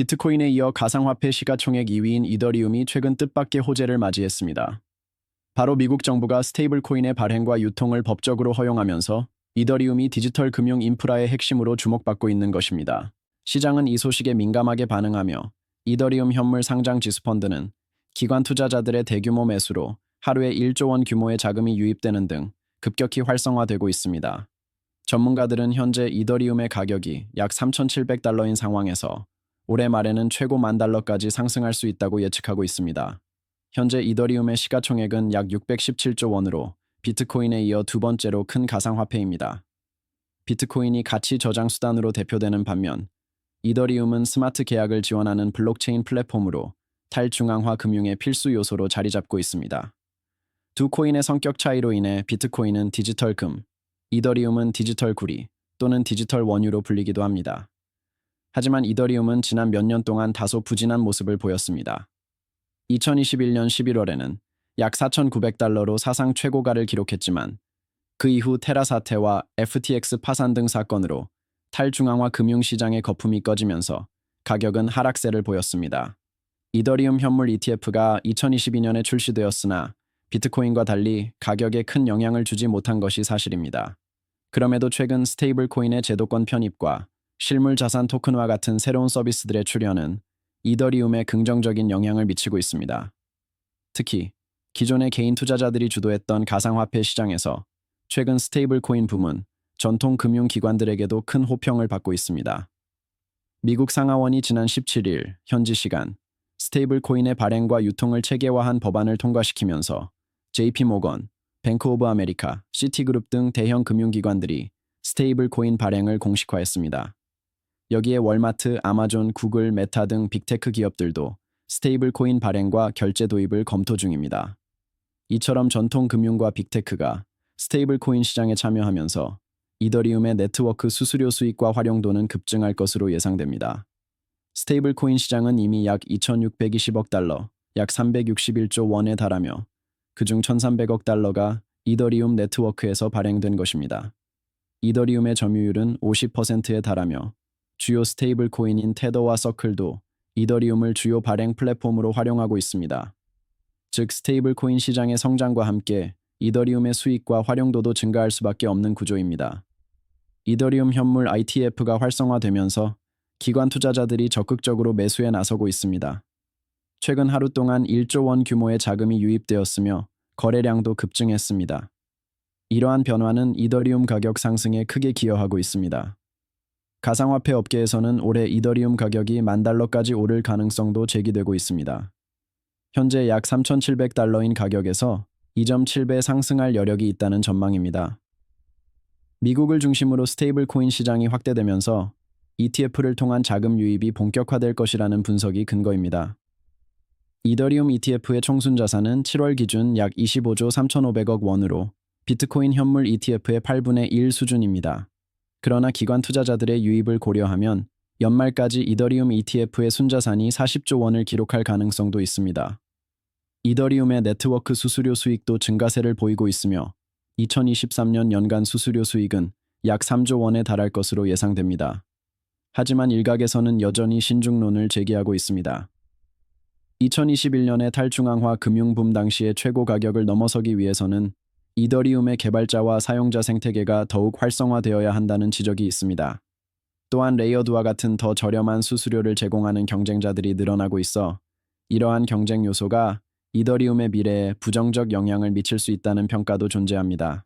비트코인에 이어 가상화폐 시가총액 2위인 이더리움이 최근 뜻밖의 호재를 맞이했습니다. 바로 미국 정부가 스테이블 코인의 발행과 유통을 법적으로 허용하면서 이더리움이 디지털 금융 인프라의 핵심으로 주목받고 있는 것입니다. 시장은 이 소식에 민감하게 반응하며 이더리움 현물 상장 지수펀드는 기관 투자자들의 대규모 매수로 하루에 1조 원 규모의 자금이 유입되는 등 급격히 활성화되고 있습니다. 전문가들은 현재 이더리움의 가격이 약 3,700달러인 상황에서 올해 말에는 최고 만 달러까지 상승할 수 있다고 예측하고 있습니다. 현재 이더리움의 시가총액은 약 617조 원으로 비트코인에 이어 두 번째로 큰 가상화폐입니다. 비트코인이 가치 저장 수단으로 대표되는 반면 이더리움은 스마트 계약을 지원하는 블록체인 플랫폼으로 탈중앙화 금융의 필수 요소로 자리 잡고 있습니다. 두 코인의 성격 차이로 인해 비트코인은 디지털 금, 이더리움은 디지털 구리 또는 디지털 원유로 불리기도 합니다. 하지만 이더리움은 지난 몇 년 동안 다소 부진한 모습을 보였습니다. 2021년 11월에는 약 4,900달러로 사상 최고가를 기록했지만 그 이후 테라 사태와 FTX 파산 등 사건으로 탈중앙화 금융시장의 거품이 꺼지면서 가격은 하락세를 보였습니다. 이더리움 현물 ETF가 2022년에 출시되었으나 비트코인과 달리 가격에 큰 영향을 주지 못한 것이 사실입니다. 그럼에도 최근 스테이블 코인의 제도권 편입과 실물 자산 토큰화 같은 새로운 서비스들의 출현은 이더리움에 긍정적인 영향을 미치고 있습니다. 특히 기존의 개인 투자자들이 주도했던 가상화폐 시장에서 최근 스테이블 코인 붐은 전통 금융 기관들에게도 큰 호평을 받고 있습니다. 미국 상하원이 지난 17일 현지 시간 스테이블 코인의 발행과 유통을 체계화한 법안을 통과시키면서 JP 모건, 뱅크 오브 아메리카, 시티그룹 등 대형 금융기관들이 스테이블 코인 발행을 공식화했습니다. 여기에 월마트, 아마존, 구글, 메타 등 빅테크 기업들도 스테이블 코인 발행과 결제 도입을 검토 중입니다. 이처럼 전통 금융과 빅테크가 스테이블 코인 시장에 참여하면서 이더리움의 네트워크 수수료 수익과 활용도는 급증할 것으로 예상됩니다. 스테이블 코인 시장은 이미 약 2,620억 달러, 약 361조 원에 달하며 그중 1,300억 달러가 이더리움 네트워크에서 발행된 것입니다. 이더리움의 점유율은 50%에 달하며 주요 스테이블 코인인 테더와 서클도 이더리움을 주요 발행 플랫폼으로 활용하고 있습니다. 즉 스테이블 코인 시장의 성장과 함께 이더리움의 수익과 활용도도 증가할 수밖에 없는 구조입니다. 이더리움 현물 ITF가 활성화되면서 기관 투자자들이 적극적으로 매수에 나서고 있습니다. 최근 하루 동안 1조 원 규모의 자금이 유입되었으며 거래량도 급증했습니다. 이러한 변화는 이더리움 가격 상승에 크게 기여하고 있습니다. 가상화폐 업계에서는 올해 이더리움 가격이 만 달러까지 오를 가능성도 제기되고 있습니다. 현재 약 3,700달러인 가격에서 2.7배 상승할 여력이 있다는 전망입니다. 미국을 중심으로 스테이블 코인 시장이 확대되면서 ETF를 통한 자금 유입이 본격화될 것이라는 분석이 근거입니다. 이더리움 ETF의 총순 자산은 7월 기준 약 25조 3,500억 원으로 비트코인 현물 ETF의 8분의 1 수준입니다. 그러나 기관 투자자들의 유입을 고려하면 연말까지 이더리움 ETF의 순자산이 40조 원을 기록할 가능성도 있습니다. 이더리움의 네트워크 수수료 수익도 증가세를 보이고 있으며 2023년 연간 수수료 수익은 약 3조 원에 달할 것으로 예상됩니다. 하지만 일각에서는 여전히 신중론을 제기하고 있습니다. 2021년의 탈중앙화 금융붐 당시의 최고 가격을 넘어서기 위해서는 이더리움의 개발자와 사용자 생태계가 더욱 활성화되어야 한다는 지적이 있습니다. 또한 레이어드와 같은 더 저렴한 수수료를 제공하는 경쟁자들이 늘어나고 있어 이러한 경쟁 요소가 이더리움의 미래에 부정적 영향을 미칠 수 있다는 평가도 존재합니다.